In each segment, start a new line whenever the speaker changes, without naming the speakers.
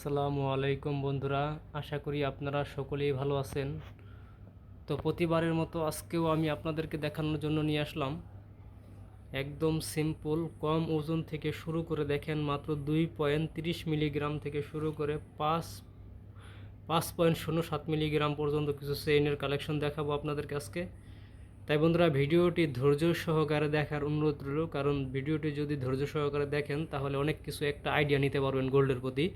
আসসালামু আলাইকুম বন্ধুরা, আশা করি আপনারা সকলেই ভালো আছেন। তো প্রতিবারের মতো আজকেও আমি আপনাদেরকে দেখানোর জন্য নিয়ে আসলাম। একদম সিম্পল কম ওজন থেকে শুরু করে দেখেন মাত্র দুই পয়েন্ট তিরিশ মিলিগ্রাম থেকে শুরু করে পাঁচ পাঁচ পয়েন্ট শূন্য সাত মিলিগ্রাম পর্যন্ত কিছু চেইনের কালেকশন দেখাবো আপনাদেরকে আজকে। তাই বন্ধুরা, ভিডিওটি ধৈর্য সহকারে দেখার অনুরোধ রইল, কারণ ভিডিওটি যদি ধৈর্য সহকারে দেখেন, তাহলে অনেক কিছু একটা আইডিয়া নিতে পারবেন গোল্ডের প্রতি।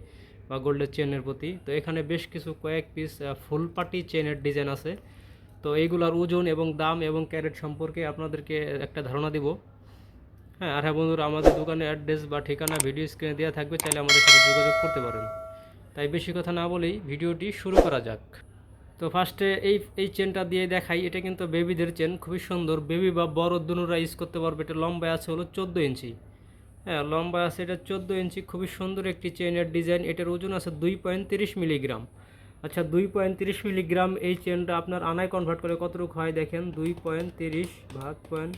বা গোল্ডের চেনের প্রতি। তো এখানে বেশ কিছু কয়েক পিস ফুল পাটি চেনের ডিজাইন আছে। তো এইগুলোর ওজন এবং দাম এবং ক্যারেট সম্পর্কে আপনাদেরকে একটা ধারণা দিব। হ্যাঁ আর হ্যাঁ বন্ধুরা, আমাদের দোকানের অ্যাড্রেস বা ঠিকানা ভিডিও স্ক্রিনে দেওয়া থাকবে, চাইলে আমাদের সাথে যোগাযোগ করতে পারেন। তাই বেশি কথা না বলেই ভিডিওটি শুরু করা যাক। তো ফার্স্টে এই এই চেনটা দিয়ে দেখাই। এটা কিন্তু বেবিদের চেন খুবই সুন্দর। বেবি বা বড় দুনুরা ইউজ করতে পারবে। এটা লম্বায় আছে হলো চোদ্দ ইঞ্চি। হ্যাঁ লম্বা আছে এটা চোদ্দ ইঞ্চি, খুবই সুন্দর একটি চেনের ডিজাইন। এটার ওজন আছে দুই পয়েন্ট তিরিশ মিলিগ্রাম। আচ্ছা দুই পয়েন্ট তিরিশ মিলিগ্রাম এই চেনটা আপনার আনায় কনভার্ট করে কতটুকু হয় দেখেন? দুই পয়েন্ট তিরিশ ভাগ পয়েন্ট।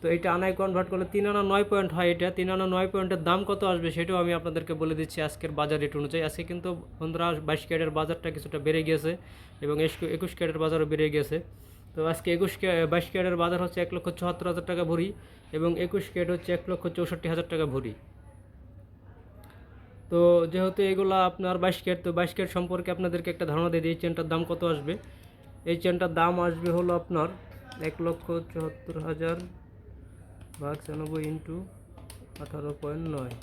তো এটা আনায় কনভার্ট করলে তিন আনা নয় পয়েন্ট হয় এটা। তিন আনা নয় পয়েন্টের দাম কত আসবে সেটাও আমি আপনাদেরকে বলে দিচ্ছি আজকের বাজার রেট অনুযায়ী। আজকে কিন্তু বন্ধুরা, বাইশ ক্যারেটের বাজারটা কিছুটা বেড়ে গেছে এবং একুশ ক্যারেটের বাজারও বেড়ে গেছে তো আজকে একুশ বাইশ ক্যারেটের বাজার হচ্ছে এক লক্ষ চুয়াত্তর হাজার টাকা ভরি এবং একুশ ক্যারেট হচ্ছে এক লক্ষ চৌষট্টি হাজার টাকা ভরি। তো যেহেতু এগুলো আপনার বাইশ ক্যারেট, তো বাইশ ক্যারেট সম্পর্কে আপনাদেরকে একটা ধারণা দিয়ে দিই, এই চেনটার দাম কত আসবে? এই চেনটার দাম আসবে হলো আপনার এক লক্ষ চুয়াত্তর হাজার ভাগ ছিয়ানব্বই ইন্টু আঠারো পয়েন্ট নয়।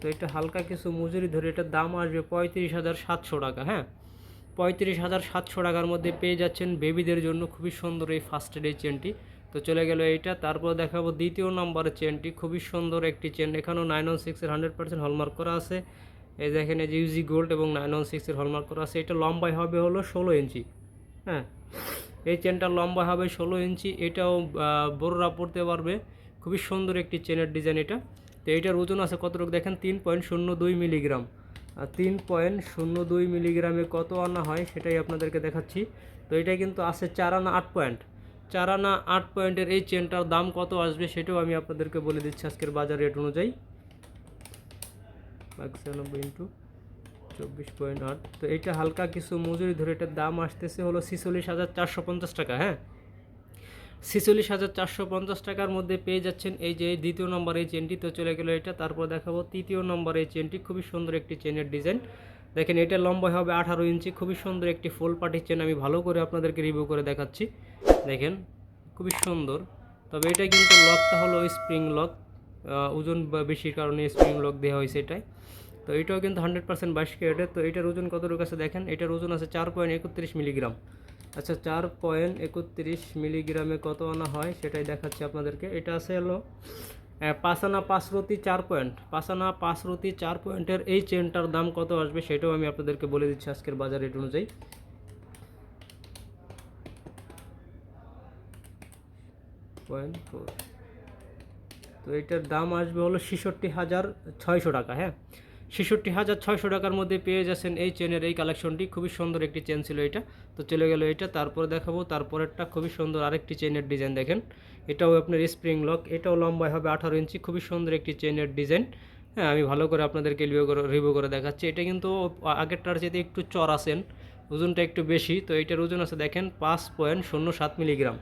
তো এটা হালকা কিছু মজুরি ধরে এটার দাম আসবে পঁয়ত্রিশ হাজার সাতশো টাকা হ্যাঁ? পঁয়ত্রিশ হাজার সাতশো টাকার মধ্যে পেয়ে যাচ্ছেন বেবিদের জন্য। খুবই সুন্দর এই ফার্স্ট এই চেনটি তো চলে গেল এইটা। তারপর দেখাবো দ্বিতীয় নম্বরের চেনটি খুবই সুন্দর একটি চেন এখানেও নাইন ওয়ান সিক্সের হান্ড্রেড পার্সেন্ট হলমার্ক করা আছে। এই দেখেন এই যে ইউজি গোল্ড এবং নাইন ওয়ান সিক্সের হলমার্ক করা আছে। এটা লম্বাই হবে হলো ষোলো ইঞ্চি। হ্যাঁ? এই চেনটা লম্বা হবে ষোলো ইঞ্চি। এটাও বড়রা পড়তে পারবে। খুবই সুন্দর একটি চেনের ডিজাইন এটা। তো এইটার ওজন আছে কতটুকু? দেখেন তিন পয়েন্ট শূন্য দুই মিলিগ্রাম তিন পয়েন্ট শূন্য দুই মিলিগ্রামে কত আনা হয় সেটাই আপনাদেরকে দেখাচ্ছি। তো এটা কিন্তু আছে চার আনা আট পয়েন্ট। চার আনা আট পয়েন্টের এই চেনটার দাম কত আসবে সেটাও আমি আপনাদেরকে বলে দিচ্ছি আজকের বাজার রেট অনুযায়ী। ছিয়ানব্বই ইন্টু চব্বিশ পয়েন্ট আট। তো এইটা হালকা কিছু মজুরি ধরে এটার দাম আসতেছে হলো ছিচল্লিশ হাজার চারশো পঞ্চাশ টাকা হ্যাঁ? ছিচল্লিশ হাজার চারশো পঞ্চাশ টাকার মধ্যে পেয়ে যাচ্ছেন এই যে দ্বিতীয় নম্বর এই চেনটি তো চলে গেলো এটা, তারপর দেখাবো তৃতীয় নম্বর এই চেনটি খুবই সুন্দর একটি চেনের ডিজাইন দেখেন, এটা লম্বা হবে আঠারো ইঞ্চি। খুবই সুন্দর একটি ফুল পাটির চেন আমি ভালো করে আপনাদেরকে রিভিউ করে দেখাচ্ছি। দেখেন, খুবই সুন্দর। তবে এটা কিন্তু লকটা হলো স্প্রিং লক ওজন বেশির কারণে স্প্রিং লক দেওয়া হয়েছে এটাই তো এটাও কিন্তু হান্ড্রেড পার্সেন্ট বাইশ ক্যারেটের তো এটার ওজন কতটুকু আছে দেখেন? এটার ওজন আছে চার পয়েন্ট একত্রিশ মিলিগ্রাম। আচ্ছা চার পয়েন্ট একত্রিশ মিলিগ্রামে কত আনা হয় সেটাই দেখাচ্ছি আপনাদেরকে। এটা আছে হলো পাঁচানা পাঁচরতি চার পয়েন্ট। পাঁচানা পাঁচরতি চার পয়েন্টের এই চেনটার দাম কত আসবে সেটাও আমি আপনাদেরকে বলে দিচ্ছি আজকের বাজার রেট অনুযায়ী। পয়েন্ট তো এটার দাম আসবে হলো ছেষট্টি হাজার ছয়শো টাকা হ্যাঁ? ছেষট্টি হাজার ছয়শো টাকার মধ্যে পেয়ে যাচ্ছেন এই চেনের এই কালেকশনটি। খুবই সুন্দর একটি চেন ছিল এটা। তো চলে গেল এটা, তারপরে দেখাবো, তারপরেরটা খুবই সুন্দর আরেকটি চেনের ডিজাইন দেখেন। এটাও আপনার স্প্রিং লক, এটাও লম্বায় হবে আঠারো ইঞ্চি, খুবই সুন্দর একটি চেনের ডিজাইন। হ্যাঁ আমি ভালো করে আপনাদেরকে রিভিউ করে রিভিউ করে দেখাচ্ছি। এটা কিন্তু আগেরটার যেতে একটু চর আছেন ওজনটা একটু বেশি। তো এটার ওজন আছে দেখেন, পাঁচ পয়েন্ট শূন্য সাত মিলিগ্রাম।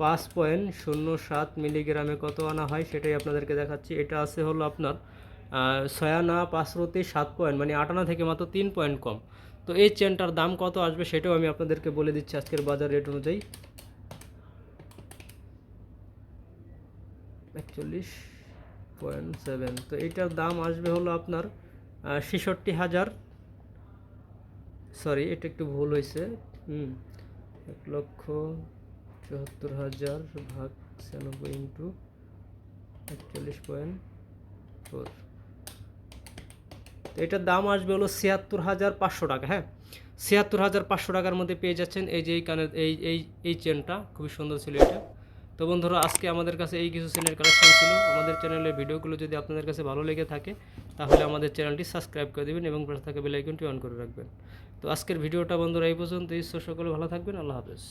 পাঁচ পয়েন্ট শূন্য সাত মিলিগ্রামে কত আনা হয় সেটাই আপনাদেরকে দেখাচ্ছি। এটা আছে হলো আপনার ছয়ানা পাঁচরতি সাত পয়েন্ট মানে আটানা থেকে মাত্র তিন পয়েন্ট কম। তো এই চেনটার দাম কত আসবে সেটাও আমি আপনাদেরকে বলে দিচ্ছি আজকের বাজার রেট অনুযায়ী। একচল্লিশ পয়েন্ট সেভেন তো এইটার দাম আসবে হলো আপনার ছেষট্টি হাজার। সরি এটা একটু ভুল হয়েছে। হুম, এক লক্ষ চুয়াত্তর হাজার ভাগ ছিয়ানব্বই ইন্টু একচল্লিশ পয়েন্ট ফোর এটার দাম আসবে হলো ছিয়াত্তর হাজার পাঁচশো টাকা হ্যাঁ? ছিয়াত্তর হাজার পাঁচশো টাকার মধ্যে পেয়ে যাচ্ছেন এই যে এই কানের, এই এই এই চেনটা, খুবই সুন্দর ছিল এটা। তো বন্ধুরা, আজকে আমাদের কাছে এই কিছু চেনের কালেকশন ছিল। আমাদের চ্যানেলের ভিডিওগুলো যদি আপনাদের কাছে ভালো লেগে থাকে, তাহলে আমাদের চ্যানেলটি সাবস্ক্রাইব করে দেবেন এবং পাশে থাকা বেলাইকনটি অন করে রাখবেন। তো আজকের ভিডিওটা বন্ধুরা এই পর্যন্ত ঈশ্বর সকলে ভালো থাকবেন। আল্লাহ হাফেজ।